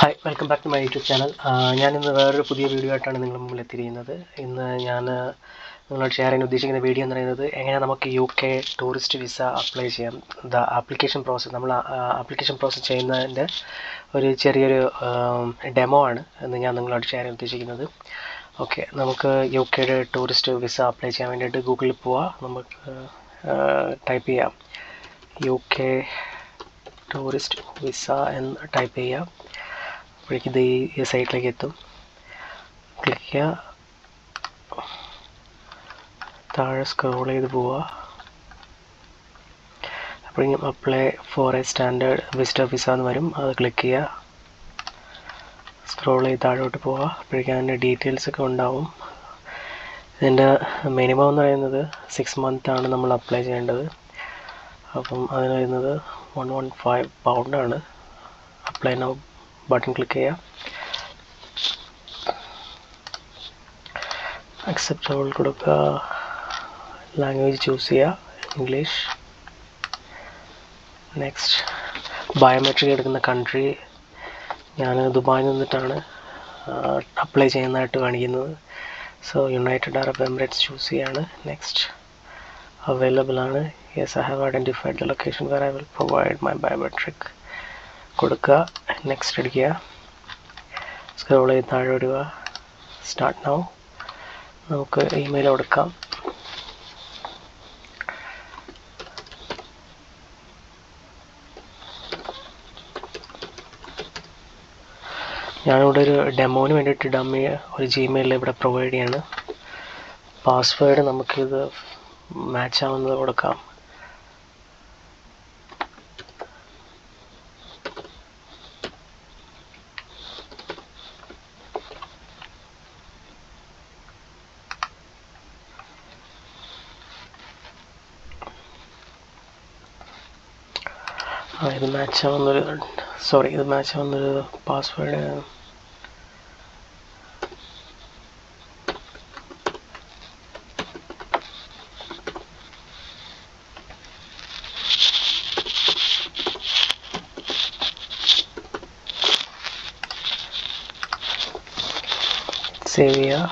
Hi welcome back to my YouTube channel ഞാനിന്ന് വേറൊരു പുതിയ വീഡിയോ ആയിട്ടാണ് നിങ്ങളുടെ മുമ്പിൽ എത്തിയിരിക്കുന്നത്. ഇന്ന് ഞാൻ നിങ്ങളോട് ഷെയർ ചെയ്യാൻ ഉദ്ദേശിക്കുന്ന വീഡിയോ എന്ന് പറയുന്നത് എങ്ങനെ നമുക്ക് U K tourist visa apply ചെയ്യാം. ദ ആപ്ലിക്കേഷൻ പ്രോസസ്സ് നമ്മൾ ആപ്ലിക്കേഷൻ പ്രോസസ്സ് ചെയ്യുന്നതിന്റെ ഒരു ചെറിയൊരു ഡെമോ ആണ് എന്ന് ഞാൻ നിങ്ങളോട് ഷെയർ ചെയ്യാൻ ഉദ്ദേശിക്കുന്നത്. ഓക്കെ നമുക്ക് യു കെയുടെ ടൂറിസ്റ്റ് വിസ അപ്ലൈ ചെയ്യാൻ വേണ്ടിയിട്ട് ഗൂഗിളിൽ പോവാം. നമുക്ക് ടൈപ്പ് ചെയ്യാം. യു കെ ടൂറിസ്റ്റ് വിസ എന്ന് ടൈപ്പ് ചെയ്യാം. അപ്പോഴേക്കും ഇത് ഈ സൈറ്റിലേക്ക് എത്തും. ക്ലിക്ക് ചെയ്യുക. താഴെ സ്ക്രോൾ ചെയ്ത് പോവുക. അപ്പോഴേക്കും apply for a standard visitor visa എന്ന് വരും. അത് ക്ലിക്ക് ചെയ്യുക. സ്ക്രോൾ ചെയ്ത് താഴോട്ട് പോവുക. അപ്പോഴേക്കും അതിന്റെ ഡീറ്റെയിൽസ് ഒക്കെ ഉണ്ടാവും. ഇതിന്റെ മിനിമം എന്ന് പറയുന്നത് സിക്സ് മന്ത് ആണ് നമ്മൾ അപ്ലൈ ചെയ്യേണ്ടത്. അപ്പം അതിന് വരുന്നത് വൺ വൺ ഫൈവ് പൗണ്ടാണ് അപ്ലൈ നൗ ബട്ടൺ ക്ലിക്ക് ചെയ്യുക അക്സെപ്റ്റ് ഓൾ കൊടുക്കുക ലാംഗ്വേജ് ചൂസ് ചെയ്യുക ഇംഗ്ലീഷ് നെക്സ്റ്റ് ബയോമെട്രിക് എടുക്കുന്ന കൺട്രി ഞാൻ ദുബായിൽ നിന്നിട്ടാണ് അപ്ലൈ ചെയ്യുന്നതായിട്ട് കാണിക്കുന്നത്. So United Arab Emirates choose ചെയ്യാണ്. നെക്സ്റ്റ് അവൈലബിൾ ആണ്. Yes I have identified the location where I will provide my biometric കൊടുക്കുക നെക്സ്റ്റ് അടിക്കുക സ്ക്രോൾ ചെയ്ത് താഴെ വിടുക സ്റ്റാർട്ട് നൗ നമുക്ക് ഇമെയിൽ കൊടുക്കാം. ഞാനിവിടെ ഒരു ഡെമോന് വേണ്ടിയിട്ട് ഡമ്മി ഒരു ജിമെയിൽ ഇവിടെ പ്രൊവൈഡ് ചെയ്യാണ്. പാസ്വേഡ് നമുക്കിത് മാച്ച് ആവുന്നത് കൊടുക്കാം. ആ ഇത് മാച്ച് ആവുന്നൊരു സോറി ഇത് മാച്ച് ആവുന്നൊരു പാസ്വേഡ് സേവ് ചെയ്യുക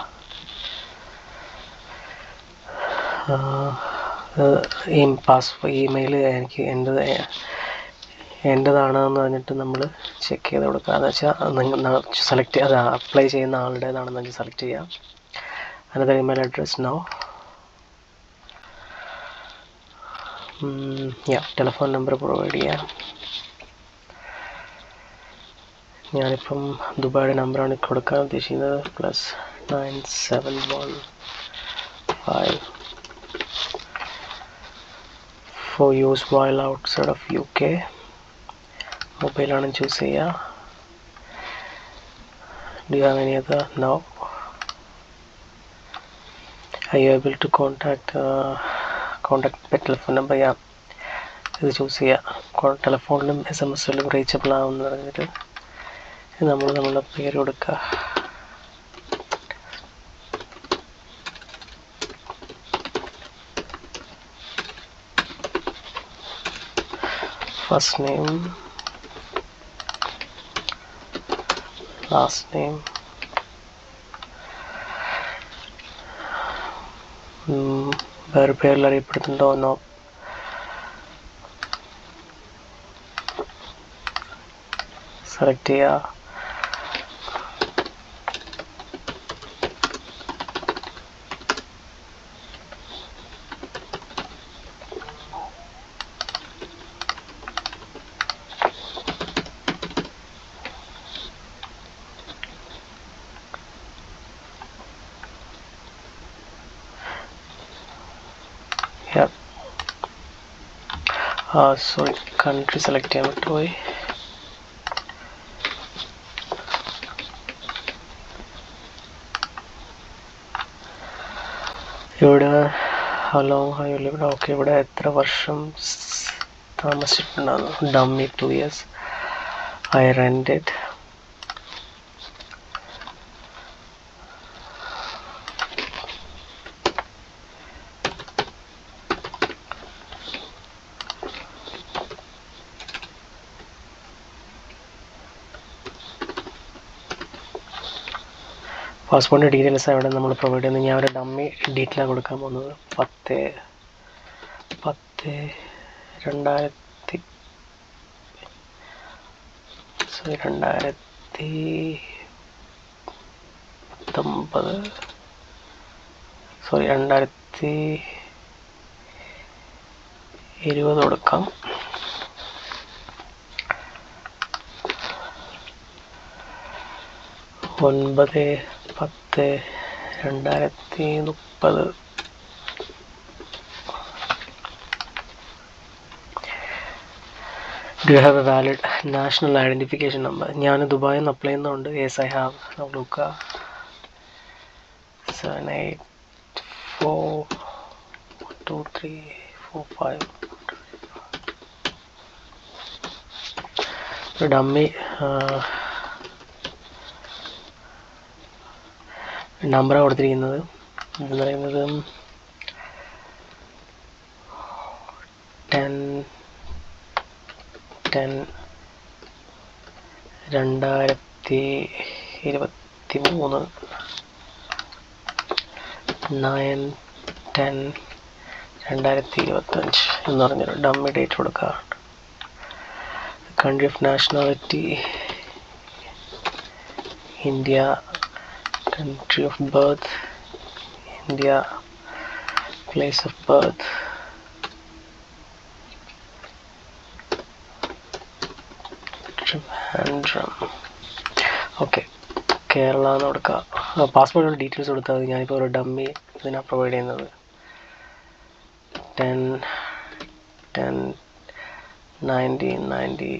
ഈ പാസ് ഇമെയിൽ എനിക്ക് എന്റെ എന്റെതാണെന്ന് പറഞ്ഞിട്ട് നമ്മൾ ചെക്ക് ചെയ്ത് കൊടുക്കുക. എന്ന് വെച്ചാൽ സെലക്ട് അത് അപ്ലൈ ചെയ്യുന്ന ആളുടേതാണെന്ന് വെച്ചാൽ സെലക്ട് ചെയ്യാം. അതിനകത്ത് email address no ya telephone number provide ചെയ്യാം. ഞാനിപ്പം ദുബായുടെ നമ്പറാണ് കൊടുക്കാൻ ഉദ്ദേശിക്കുന്നത്. Plus nine seven one five four use while outside of U K മൊബൈലാണ് choose ചെയ്യുക do have any other now I you able to contact contact telephone number ചെയ്യാം ഇത് choose ചെയ്യുക ടെലിഫോണിലും എസ് എം എസിലും റീച്ചബിൾ ആവുമെന്ന് പറഞ്ഞിട്ട് നമ്മൾ നമ്മളുടെ പേര് കൊടുക്കുക ഫസ്റ്റ് നെയിം last name. വേറെ പേരിൽ അറിയപ്പെടുന്നുണ്ടോ എന്നോ സെലക്ട് ചെയ്യുക uh, കൺട്രി select ചെയ്യാൻ വിട്ടുപോയി ഇവിടെ ഹലോ ഹായ് ഇവിടെ ഓക്കെ ഇവിടെ എത്ര വർഷം താമസിച്ചിട്ടുണ്ടാകും dummy two years I rented പാസ്പോർട്ടിന്റെ details അവിടെ നമ്മൾ പ്രൊവൈഡ് ചെയ്യുന്നത്. ഞാൻ ഒരു ഡമ്മി ഡീറ്റെയിലാണ് കൊടുക്കാൻ പോകുന്നത്. പത്ത് പത്ത് രണ്ടായിരത്തി സോറി രണ്ടായിരത്തി പത്തൊമ്പത് സോറി രണ്ടായിരത്തി ഇരുപത് കൊടുക്കാം. ഒൻപത് പത്ത് രണ്ടായിരത്തി മുപ്പത്. Do have a valid national identification number ഞാൻ ദുബായിൽ നിന്ന് അപ്ലൈ ചെയ്യുന്നുണ്ട് യെസ് ഐ ഹാവ് നോക്കുക seven eight four two three four five dummy നമ്പറാണ് കൊടുത്തിരിക്കുന്നത്. എന്ന് പറയുന്നത് ടെൻ ടെൻ രണ്ടായിരത്തി ഇരുപത്തി മൂന്ന് നയൻ ടെൻ രണ്ടായിരത്തി ഇരുപത്തഞ്ച് എന്ന് പറഞ്ഞൊരു ഡമ്മി ഡേറ്റ് കൊടുക്കുക country of nationality India country of birth India place of birth. Trivandrum. Okay Kerala എന്ന് കൊടുക്കുക പാസ്പോർട്ടിന്റെ ഡീറ്റെയിൽസ് കൊടുത്താൽ മതി. ഞാനിപ്പോൾ ഒരു ഡമ്മി ഇതിനാണ് പ്രൊവൈഡ് ചെയ്യുന്നത്. Ten ten nineteen ninety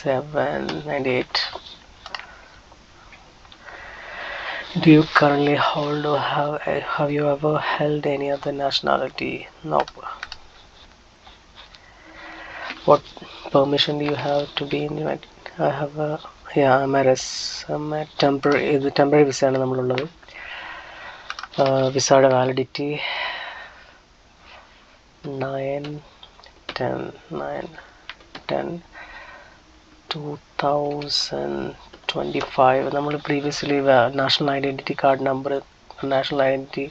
seven ninety eight Do you currently hold or have have you ever held any other nationality? Nope. What permission do you have to be in United? I have a yeah, I'm a res I'm a temporary ഇത് temporary വിസയാണ് നമ്മളുള്ളത് വിസയുടെ validity nine ten nine ten two thousand twenty five നമ്മൾ previously national identity card number national identity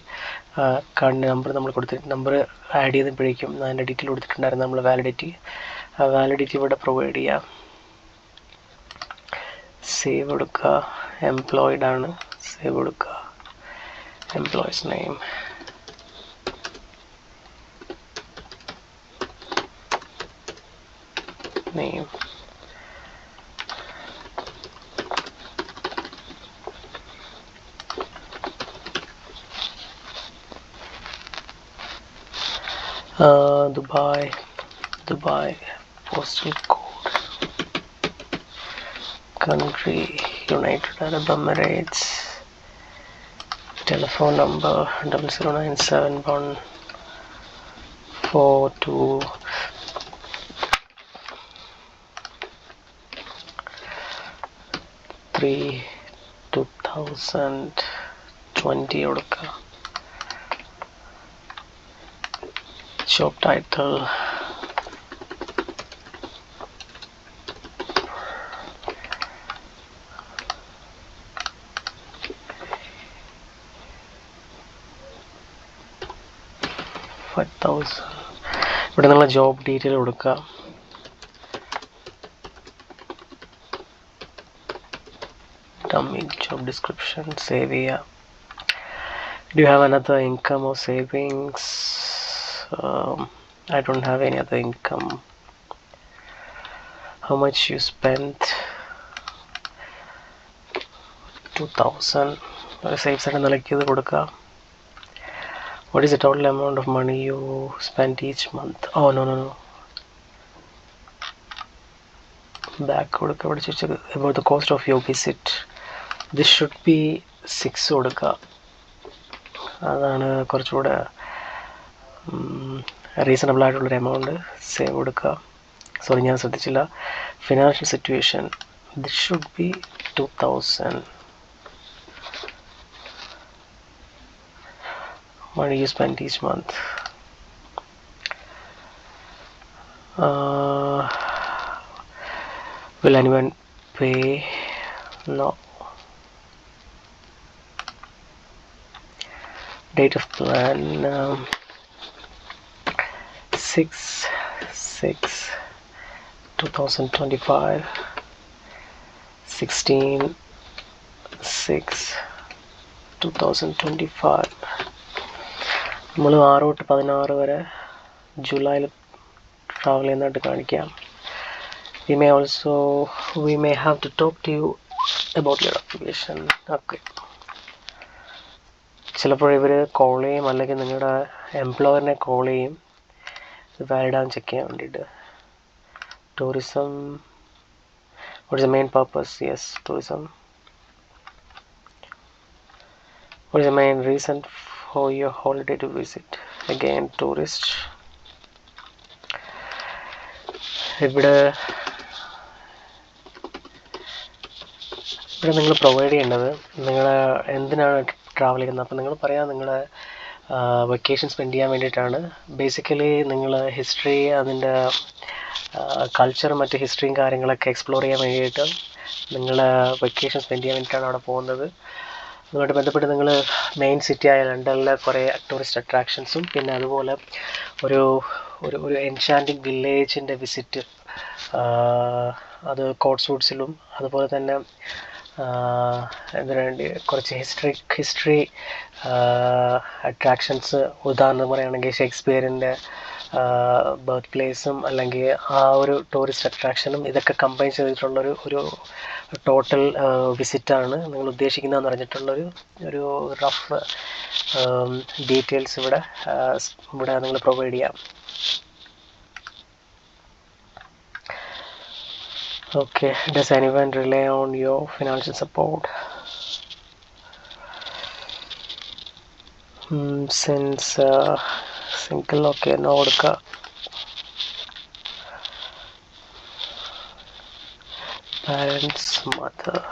കാർഡിന്റെ number നമ്മൾ കൊടുത്തിട്ട് number add ചെയ്തപ്പോഴേക്കും അതിന്റെ ഡീറ്റെയിൽ കൊടുത്തിട്ടുണ്ടായിരുന്നു നമ്മൾ വാലിഡിറ്റി വാലിഡിറ്റി ഇവിടെ പ്രൊവൈഡ് ചെയ്യാം. സേവ് കൊടുക്കുക എംപ്ലോയിഡ് ആണ്. സേവ് കൊടുക്കുക employees name name uh, Dubai, Dubai, postal code, country, United Arab Emirates, telephone number double zero nine seven one four two. Three two thousand twenty job title. Five thousand ഇവിടെ നിങ്ങൾ job detail കൊടുക്കുക dummy job description save ചെയ്യുക Do you have another income or savings? Um, I don't have any other income. How much you spent? 2000. ഒരു safe side നിലയ്ക്ക് ഇത് കൊടുക്കുക What is the total amount of money you spent each month? Oh, no, no, no. Back കൊടുക്കുക ഇവിടെ ചോദിച്ചത് about the cost of your visit. This should be 6 കൊടുക്കുക അതാണ് കുറച്ചുകൂടെ റീസണബിൾ ആയിട്ടുള്ളൊരു എമൗണ്ട് സേവ് കൊടുക്കുക സോറി ഞാൻ ശ്രദ്ധിച്ചില്ല financial situation this should be two thousand money you spend each month. Uh, will? No. date of plan um, 6 6 2025 16 6 2025 നമ്മൾ ആറ് തൊട്ട് പതിനാറ് വരെ ജൂലൈയിൽ ട്രാവൽ ചെയ്യുന്നതായിട്ട് കാണിക്കാം. We may also we may have to talk to you about your application okay ചിലപ്പോൾ ഇവർ കോൾ ചെയ്യും അല്ലെങ്കിൽ നിങ്ങളുടെ എംപ്ലോയറിനെ കോൾ ചെയ്യും. വാലിഡാന്ന് ചെക്ക് ചെയ്യാൻ വേണ്ടിയിട്ട് tourism the main purpose yes tourism what is the main reason for your holiday to visit again tourist ഇവിടെ ഇവിടെ നിങ്ങൾ പ്രൊവൈഡ് ചെയ്യേണ്ടത് നിങ്ങൾ എന്തിനാണ് ട്രാവൽ ചെയ്യുന്നത് അപ്പോൾ നിങ്ങൾ പറയാം നിങ്ങൾ വെക്കേഷൻ സ്പെൻഡ് ചെയ്യാൻ വേണ്ടിയിട്ടാണ്. ബേസിക്കലി നിങ്ങൾ ഹിസ്റ്ററി അതിന്റെ കൾച്ചറും മറ്റ് ഹിസ്റ്ററിയും കാര്യങ്ങളൊക്കെ എക്സ്പ്ലോർ ചെയ്യാൻ വേണ്ടിയിട്ട് നിങ്ങൾ വെക്കേഷൻ സ്പെൻഡ് ചെയ്യാൻ വേണ്ടിയിട്ടാണ് അവിടെ പോകുന്നത്. അതുമായിട്ട് ബന്ധപ്പെട്ട് നിങ്ങൾ മെയിൻ സിറ്റി ആയ ലണ്ടനിലെ കുറേ ടൂറിസ്റ്റ് അട്രാക്ഷൻസും പിന്നെ അതുപോലെ ഒരു ഒരു ഒരു എൻഷാന്റിങ് വില്ലേജിന്റെ വിസിറ്റ് അത് കോട്ട്സ്വുഡ്സിലും അതുപോലെ തന്നെ എന്തിനു വേണ്ടി കുറച്ച് ഹിസ്റ്ററി ഹിസ്റ്ററി അട്രാക്ഷൻസ് ഉദാഹരണം പറയുകയാണെങ്കിൽ ഷേക്സ്പിയറിന്റെ ബർത്ത് പ്ലേസും അല്ലെങ്കിൽ ആ ഒരു ടൂറിസ്റ്റ് അട്രാക്ഷനും ഇതൊക്കെ കമ്പൈൻ ചെയ്തിട്ടുള്ളൊരു ഒരു ടോട്ടൽ വിസിറ്റാണ് നിങ്ങൾ ഉദ്ദേശിക്കുന്നതെന്ന് പറഞ്ഞിട്ടുള്ളൊരു ഒരു റഫ് ഡീറ്റെയിൽസ് ഇവിടെ ഇവിടെ നിങ്ങൾ പ്രൊവൈഡ് ചെയ്യാം. okay. Does anyone rely on your financial support? Mm, since uh, single okay no parents mother.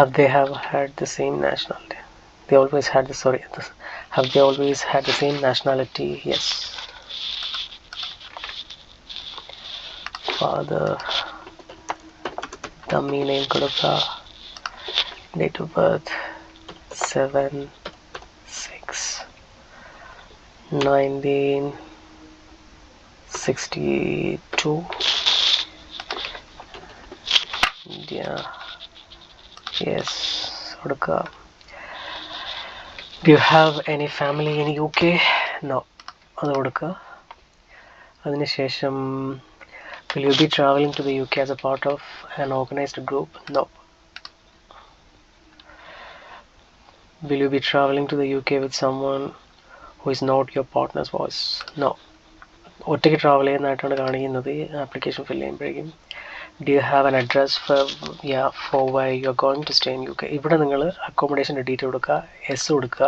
have they have had the same nationality? They always had the sorry have they always had the same nationality? Yes. Father dummy name Kodaka date of birth 7 6 1962 India yes കൊടുക്കുക do you have any family in U K no അത് കൊടുക്കുക അതിനുശേഷം will you be travelling to the U K as a part of an organised group no will you be travelling to the U K with someone who is not your partner's voice no ഒറ്റയ്ക്ക് travel ചെയ്യുന്നതായിട്ടാണ് കാണിക്കുന്നത് application fill ചെയ്യുമ്പോഴേക്കും Do you have an address for ya for why you are going to stay in U K ഇവിടെ നിങ്ങൾ അക്കോമഡേഷന്റെ detail കൊടുക്കുക S കൊടുക്കുക.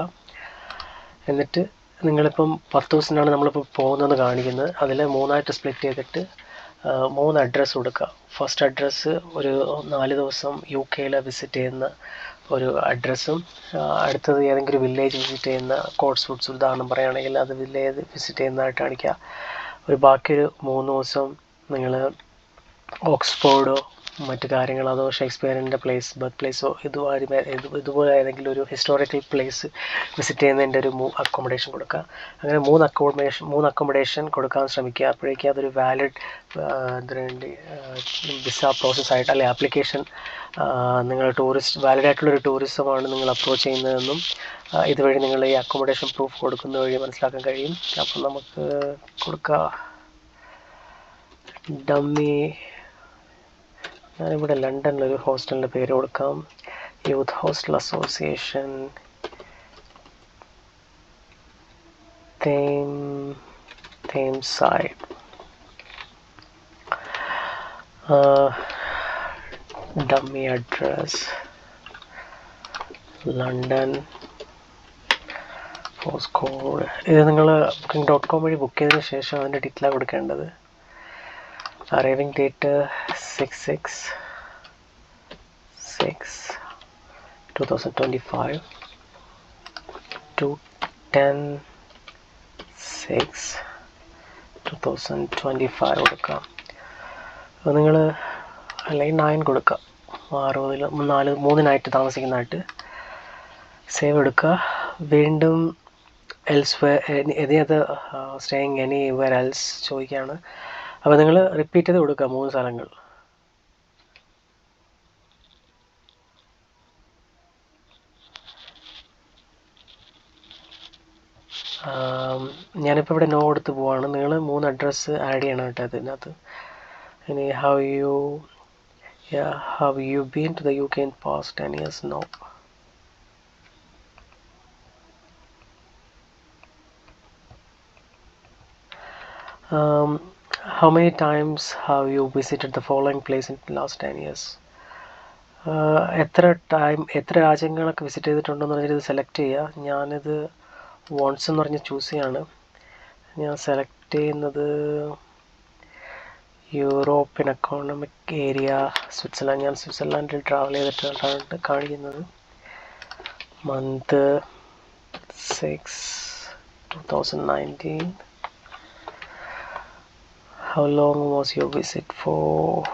എന്നിട്ട് നിങ്ങളിപ്പം പത്ത് ദിവസത്തിനാണ് നമ്മളിപ്പോൾ പോകുന്നതെന്ന് കാണിക്കുന്നത്. അതിൽ മൂന്നായിട്ട് സ്പ്ലിറ്റ് ചെയ്തിട്ട് മൂന്ന് അഡ്രസ്സ് കൊടുക്കുക. ഫസ്റ്റ് അഡ്രസ്സ് ഒരു നാല് ദിവസം യു കെയിൽ വിസിറ്റ് ചെയ്യുന്ന ഒരു അഡ്രസ്സും അടുത്തത് ഏതെങ്കിലും വില്ലേജ് വിസിറ്റ് ചെയ്യുന്ന കോട്സ് ഫുഡ്സ് ഉദാഹരണം പറയുകയാണെങ്കിൽ അത് വില്ലേജ് വിസിറ്റ് ചെയ്യുന്നതായിട്ട് കാണിക്കുക. ഒരു ബാക്കിയൊരു മൂന്ന് ദിവസം നിങ്ങൾ ഓക്സ്ഫോർഡോ മറ്റു കാര്യങ്ങൾ അതോ ഷേക്സ്പിയറിന്റെ പ്ലേസ് ബർത്ത് പ്ലേസോ ഇതുമാതിരി ഇത് ഇതുപോലെ ഏതെങ്കിലും ഒരു ഹിസ്റ്റോറിക്കൽ പ്ലേസ് വിസിറ്റ് ചെയ്യുന്നതിന്റെ ഒരു മൂ അക്കോമഡേഷൻ കൊടുക്കുക. അങ്ങനെ മൂന്ന് അക്കോമഡേഷൻ മൂന്ന് അക്കോമഡേഷൻ കൊടുക്കാൻ ശ്രമിക്കുക. അപ്പോഴേക്കും അതൊരു വാലിഡ് എന്തിനു വേണ്ടി വിസ പ്രോസസ്സായിട്ട് അല്ലെങ്കിൽ ആപ്ലിക്കേഷൻ നിങ്ങൾ ടൂറിസ്റ്റ് വാലിഡ് ആയിട്ടുള്ളൊരു ടൂറിസമാണ് നിങ്ങൾ അപ്രോച്ച് ചെയ്യുന്നതെന്നും ഇതുവഴി നിങ്ങൾ ഈ അക്കോമഡേഷൻ പ്രൂഫ് കൊടുക്കുന്ന വഴി മനസ്സിലാക്കാൻ കഴിയും. അപ്പം നമുക്ക് കൊടുക്കുക ഡമ്മി ഞാനിവിടെ ലണ്ടനിലൊരു ഹോസ്റ്റലിന്റെ പേര് കൊടുക്കാം. Youth hostel association. Thames Thames side dummy address. London post code ഇത് നിങ്ങൾ ബുക്കിംഗ് ഡോട്ട് കോം വഴി ബുക്ക് ചെയ്തതിന് ശേഷം അതിന്റെ ഡീറ്റെയിലാണ് കൊടുക്കേണ്ടത്. Arriving date uh, 6 6 six two thousand twenty five two ten six two thousand twenty five കൊടുക്കാം. അപ്പോൾ നിങ്ങൾ അല്ലെങ്കിൽ നയൻ കൊടുക്കുക അറുപതിൽ നാല് മൂന്നിനായിട്ട് താമസിക്കുന്നതായിട്ട് സേവ് എടുക്കുക. വീണ്ടും എൽസ് എനി അത് സ്റ്റേയിങ് എനി വെർ എൽസ് ചോദിക്കുകയാണ്. അപ്പോൾ നിങ്ങൾ റിപ്പീറ്റ് ചെയ്ത് കൊടുക്കുക മൂന്ന് സ്ഥലങ്ങൾ ഞാനിപ്പോൾ ഇവിടെ നോ കൊടുത്ത് പോവാണ്. നിങ്ങൾ മൂന്ന് അഡ്രസ്സ് ആഡ് ചെയ്യണം കേട്ടോ അതിനകത്ത്. ഇനി how you how you been to the U K in past ten years no um, how many times have you visited the following place in the last 10 years? എത്ര time എത്ര രാജ്യങ്ങളൊക്കെ visit ചെയ്തിട്ടുണ്ടെന്ന് പറഞ്ഞാൽ select ചെയ്യുക ഞാനിത് വോൺസ് എന്ന് പറഞ്ഞ് choose ചെയ്യാണ്. ഞാൻ സെലക്ട് ചെയ്യുന്നത് യൂറോപ്യൻ എക്കോണമിക് ഏരിയ സ്വിറ്റ്സർലാൻഡ്. ഞാൻ സ്വിറ്റ്സർലാൻഡിൽ ട്രാവൽ ചെയ്തിട്ടാണ് കാണിക്കുന്നത്. Month six two thousand nineteen how long was your visit for?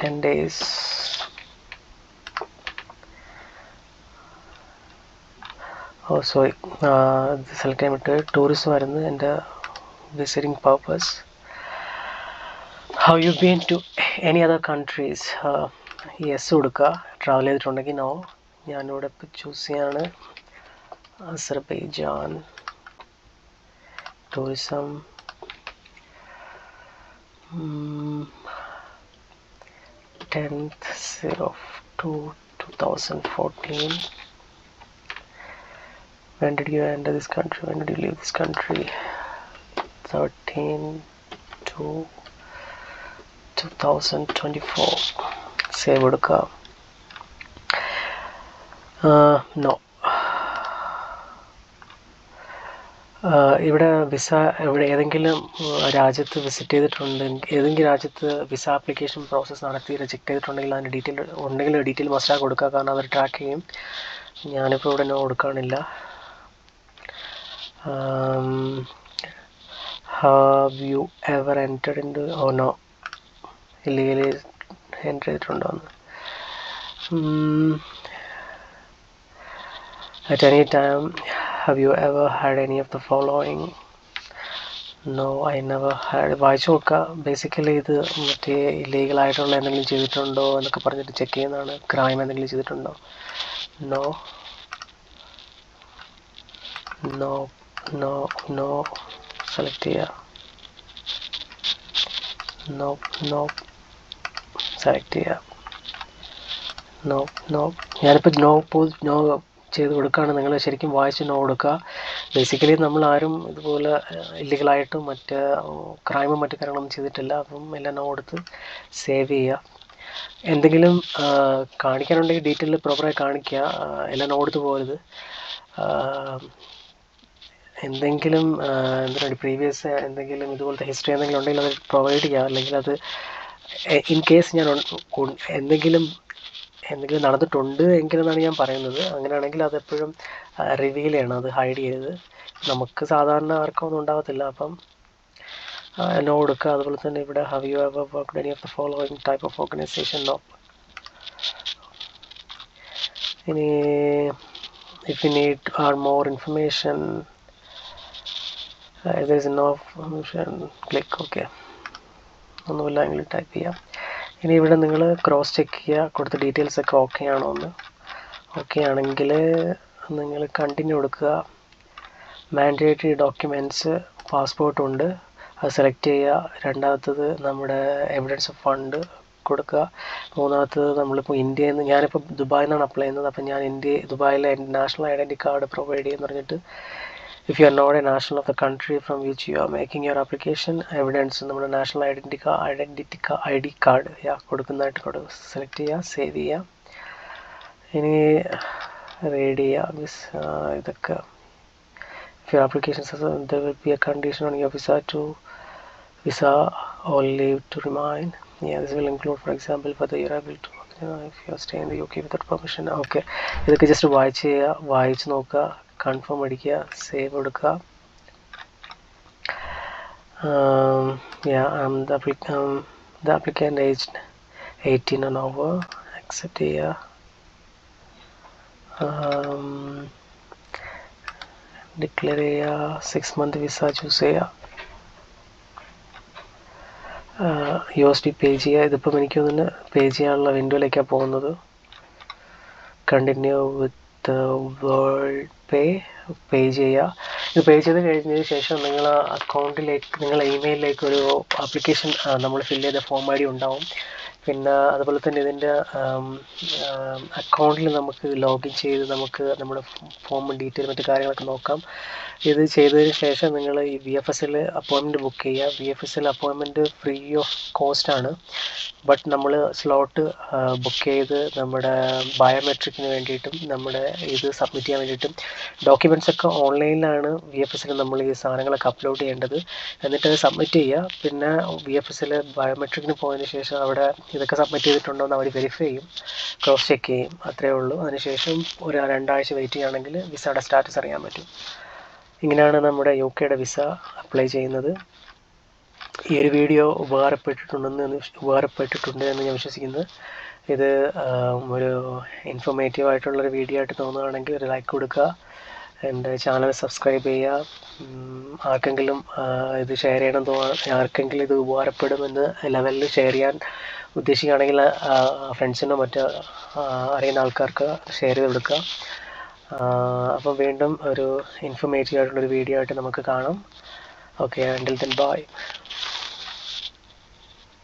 10 days? Oh sorry select ചെയ്യാൻ വിട്ട് ടൂറിസം ആയിരുന്നു എന്റെ visiting purpose how you been to any other countries yes കൊടുക്കുക travel ചെയ്തിട്ടുണ്ടെങ്കിൽ no ഞാനിവിടെ ഇപ്പോൾ ചൂസ് ചെയ്യാണ്. Azerbaijan. Tourism 10th of 2 2014 when did you enter this country? When did you leave this country? 13 2 2024 save it uh, no. ഇവിടെ visa ഇവിടെ ഏതെങ്കിലും രാജ്യത്ത് visit ചെയ്തിട്ടുണ്ടെങ്കിൽ ഏതെങ്കിലും രാജ്യത്ത് വിസ ആപ്ലിക്കേഷൻ പ്രോസസ്സ് നടത്തി റിജക്ട് ചെയ്തിട്ടുണ്ടെങ്കിൽ അതിന്റെ ഡീറ്റെയിൽ ഉണ്ടെങ്കിൽ ഡീറ്റെയിൽ മസ്റ്റാക്കി കൊടുക്കുക. കാരണം അവർ ട്രാക്ക് ചെയ്യും. ഞാനിപ്പോൾ ഇവിടെ no കൊടുക്കാണില്ല have you ever entered in oh no illegally enter ചെയ്തിട്ടുണ്ടോ എന്ന്. Any time have you ever had any of the following? No I never had വായിച്ചു നോക്കുക. ബേസിക്കലി ഇത് മറ്റേ ഇല്ലീഗലായിട്ടുള്ള എന്തെങ്കിലും ചെയ്തിട്ടുണ്ടോ എന്നൊക്കെ പറഞ്ഞിട്ട് ചെക്ക് ചെയ്യുന്നതാണ്. ക്രൈം എന്തെങ്കിലും ചെയ്തിട്ടുണ്ടോ? No no no no select ചെയ്യുക. നോ നോ സെലക്ട് ചെയ്യുക. നോ നോ ഞാനിപ്പോൾ നോ നോ ചെയ്ത് കൊടുക്കുകയാണ്. നിങ്ങൾ ശരിക്കും വായിച്ച് നോ കൊടുക്കുക. ബേസിക്കലി നമ്മൾ ആരും ഇതുപോലെ ഇല്ലീഗലായിട്ടും മറ്റ് ക്രൈമും മറ്റു കാര്യങ്ങളൊന്നും ചെയ്തിട്ടില്ല. അപ്പം എല്ലാം നോ കൊടുത്ത് സേവ് ചെയ്യുക. എന്തെങ്കിലും കാണിക്കാനുണ്ടെങ്കിൽ ഡീറ്റെയിൽ പ്രോപ്പറായി കാണിക്കുക. എല്ലാം നോ കൊടുത്ത് പോകരുത്. എന്തെങ്കിലും എന്താണ് പ്രീവിയസ് എന്തെങ്കിലും ഇതുപോലത്തെ ഹിസ്റ്ററി എന്തെങ്കിലും ഉണ്ടെങ്കിൽ അത് പ്രൊവൈഡ് ചെയ്യുക. അല്ലെങ്കിൽ അത് ഇൻ കേസ് ഞാൻ എന്തെങ്കിലും എന്തെങ്കിലും നടന്നിട്ടുണ്ട് എങ്കിലെന്നാണ് ഞാൻ പറയുന്നത്. അങ്ങനെയാണെങ്കിൽ അതെപ്പോഴും റിവീൽ ചെയ്യണം. അത് ഹൈഡ് ചെയ്യരുത്. നമുക്ക് സാധാരണ ആർക്കും ഒന്നും ഉണ്ടാകത്തില്ല അപ്പം നോ കൊടുക്കുക. അതുപോലെ തന്നെ ഇവിടെ have you ever work any of the following type of organisation no ഇനി if you need are more information there is no click okay ഒന്നുമില്ല എങ്കിൽ ടൈപ്പ് ചെയ്യാം. ഇനി ഇവിടെ നിങ്ങൾ ക്രോസ് ചെക്ക് ചെയ്യുക കൊടുത്ത ഡീറ്റെയിൽസ് ഒക്കെ ഓക്കെ ആണോ എന്ന്. ഓക്കെ ആണെങ്കിൽ നിങ്ങൾ കണ്ടിന്യൂ കൊടുക്കുക. മാൻഡേറ്ററി ഡോക്യുമെന്റ്സ് പാസ്പോർട്ട് ഉണ്ട്. അത് സെലക്ട് ചെയ്യുക. രണ്ടാമത്തത് നമ്മുടെ എവിഡൻസ് ഓഫ് ഫണ്ട് കൊടുക്കുക. മൂന്നാമത്തത് നമ്മളിപ്പോൾ ഇന്ത്യയിൽ നിന്ന് ഞാനിപ്പോൾ ദുബായിൽ നിന്നാണ് അപ്ലൈ ചെയ്യുന്നത്. അപ്പോൾ ഞാൻ ഇന്ത്യ ദുബായിലെ നാഷണൽ ഐഡന്റി കാർഡ് പ്രൊവൈഡ് ചെയ്യുമെന്ന് പറഞ്ഞിട്ട് if you are not a national of the country from which you are making your application evidence നമ്മുടെ നാഷണൽ ഐഡൻറ്റി കാ ഐഡൻറ്റിറ്റി കാ ഐ ഡി കാർഡ് യാ കൊടുക്കുന്നതായിട്ട് കൊടു സെലക്ട് ചെയ്യുക സേവ് ചെയ്യുക ഇനി റീഡ് ചെയ്യുക മിസ് ഇതൊക്കെ if your application says uh, there will be a condition on your visa to visa or leave to remain yeah this will include for example whether you're able to work in if you stay in the U K without permission okay ഇതൊക്കെ just വായിച്ച് ചെയ്യുക വായിച്ച് നോക്കുക confirm അടിക്കുക save എടുക്കുക. The yeah I'm the, and over the applicant aged 18 and over. Accept here. Um, declare ചെയ്യുക six month visa choose ചെയ്യുക U S D pay ചെയ്യുക ഇതിപ്പം എനിക്ക് തോന്നുന്നു പേ ചെയ്യാനുള്ള വിൻഡോയിലേക്കാണ് പോകുന്നത്. കണ്ടിന്യൂ വിത്ത് വേൾഡ് പേ പേ ചെയ്യുക ഇത് പേ ചെയ്ത് കഴിഞ്ഞതിന് ശേഷം നിങ്ങൾ അക്കൗണ്ടിലേക്ക് നിങ്ങളെ ഇമെയിലിലേക്ക് ഒരു ആപ്ലിക്കേഷൻ നമ്മൾ ഫില്ല് ചെയ്ത ഫോം ഐ ഡി ഉണ്ടാവും. പിന്നെ അതുപോലെ തന്നെ ഇതിന്റെ അക്കൗണ്ടിൽ നമുക്ക് ലോഗിൻ ചെയ്ത് നമുക്ക് നമ്മുടെ ഫോം ഡീറ്റെയിൽ മറ്റു കാര്യങ്ങളൊക്കെ നോക്കാം. ഇത് ചെയ്തതിന് ശേഷം നിങ്ങൾ ഈ വി എഫ് എസ് എൽ അപ്പോയിൻമെന്റ് ബുക്ക് ചെയ്യുക. വി എഫ് എസ് എൽ അപ്പോയിൻമെന്റ് ഫ്രീ ഓഫ് കോസ്റ്റ് ആണ്. ബട്ട് നമ്മൾ സ്ലോട്ട് ബുക്ക് ചെയ്ത് നമ്മുടെ ബയോമെട്രിക്കിന് വേണ്ടിയിട്ടും നമ്മുടെ ഇത് സബ്മിറ്റ് ചെയ്യാൻ വേണ്ടിയിട്ടും ഡോക്യുമെന്റ്സ് ഒക്കെ ഓൺലൈനിലാണ് വി എഫ് എസിൽ നമ്മൾ ഈ സാധനങ്ങളൊക്കെ അപ്ലോഡ് ചെയ്യേണ്ടത്. എന്നിട്ട് അത് സബ്മിറ്റ് ചെയ്യുക. പിന്നെ വി എഫ് എസിൽ ബയോമെട്രിക്കിന് പോയതിന് ശേഷം അവിടെ ഇതൊക്കെ സബ്മിറ്റ് ചെയ്തിട്ടുണ്ടോ എന്ന് അവർ വെരിഫൈ ചെയ്യും ക്രോസ് ചെക്ക് ചെയ്യും. അത്രയേ ഉള്ളൂ. അതിനുശേഷം ഒരു രണ്ടാഴ്ച വെയിറ്റ് ചെയ്യുകയാണെങ്കിൽ വിസയുടെ സ്റ്റാറ്റസ് അറിയാൻ പറ്റും. ഇങ്ങനെയാണ് നമ്മുടെ യു കെയുടെ വിസ അപ്ലൈ ചെയ്യുന്നത്. ഈ ഒരു വീഡിയോ ഉപകാരപ്പെട്ടിട്ടുണ്ടെന്ന് ഉപകാരപ്പെട്ടിട്ടുണ്ട് എന്ന് ഞാൻ വിശ്വസിക്കുന്നു. ഇത് ഒരു ഇൻഫോർമേറ്റീവ് ആയിട്ടുള്ളൊരു വീഡിയോ ആയിട്ട് തോന്നുകയാണെങ്കിൽ ഒരു ലൈക്ക് കൊടുക്കുക. എന്റെ ചാനൽ സബ്സ്ക്രൈബ് ചെയ്യുക. ആർക്കെങ്കിലും ഇത് ഷെയർ ചെയ്യണം ആർക്കെങ്കിലും ഇത് ഉപകാരപ്പെടുമെന്ന് ലെവലിൽ ഷെയർ ചെയ്യാൻ ഉദ്ദേശിക്കുകയാണെങ്കിൽ ഫ്രണ്ട്സിനോ മറ്റോ അറിയുന്ന ആൾക്കാർക്ക് ഷെയർ ചെയ്ത് കൊടുക്കുക. അപ്പോൾ അപ്പം വീണ്ടും ഒരു ഇൻഫർമേറ്റീവ് ആയിട്ടുള്ളൊരു വീഡിയോ ആയിട്ട് നമുക്ക് കാണാം. Okay until then bye